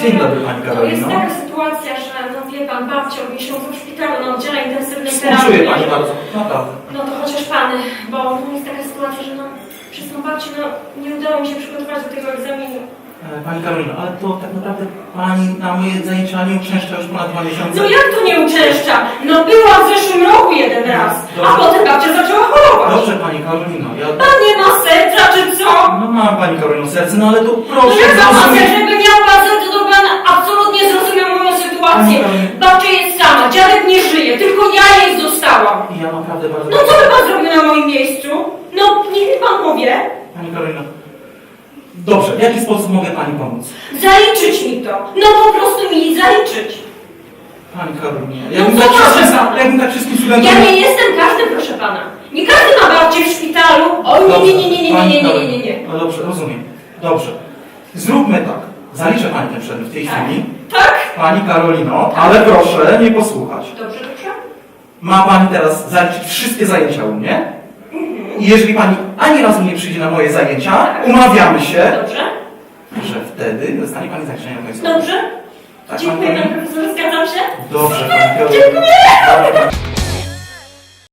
Dzień dobry Pani To jest Karolino. taka sytuacja, że no wie pan, babcia od miesiąca w szpitalu na oddziale intensywnej terapii. Pani bardzo, naprawdę. No to chociaż pan, bo no, jest taka sytuacja, że no przez tą babcię no, nie udało mi się przygotować do tego egzaminu. E, Pani Karolino, ale to tak naprawdę Pani na moje zajęcia nie uczęszcza już ponad dwa miesiące. No jak to nie uczęszcza? No była w zeszłym roku jeden raz, a potem babcia zaczęła chorować. Dobrze Pani Karolino, ja... Pan nie ma serca, czy co? No mam Pani Karolino serce, no ale to No proszę jak pan ma serce, jakby miał pan serce, to pan absolutnie zrozumiał moją sytuację. Pani- Babcia jest sama, dziadek nie żyje, tylko ja jej zostałam. I ja naprawdę bardzo... No co by pan zrobił na moim miejscu? No niech mi pan powie. Pani Karolino, dobrze, w jaki sposób mogę Pani pomóc? Zaliczyć mi to. No po prostu mi zaliczyć. Pani Karolino, No jakbym co tak wszystkim, jakbym tak wszystkim studentom... Ja nie jestem każdy, proszę pana. Nie każdy ma babcię w szpitalu. O nie, nie, nie, nie, nie, nie, nie, nie, nie, nie. No dobrze, rozumiem. Dobrze. Zróbmy tak. Zaliczę Pani ten przedmiot w tej Tak. chwili. Tak? Pani Karolino, ale proszę nie posłuchać. Dobrze, dobrze. Ma Pani teraz zaliczyć wszystkie zajęcia u mnie. I jeżeli Pani ani razu nie przyjdzie na moje zajęcia, Tak. umawiamy się, Dobrze. że wtedy dostanie Pani zaliczenie na końcu. Dobrze. Tak, Dziękuję, Pani Karolino? profesorze, zgadzam się. Dobrze, Pani Karolino. Dziękuję. Dobrze.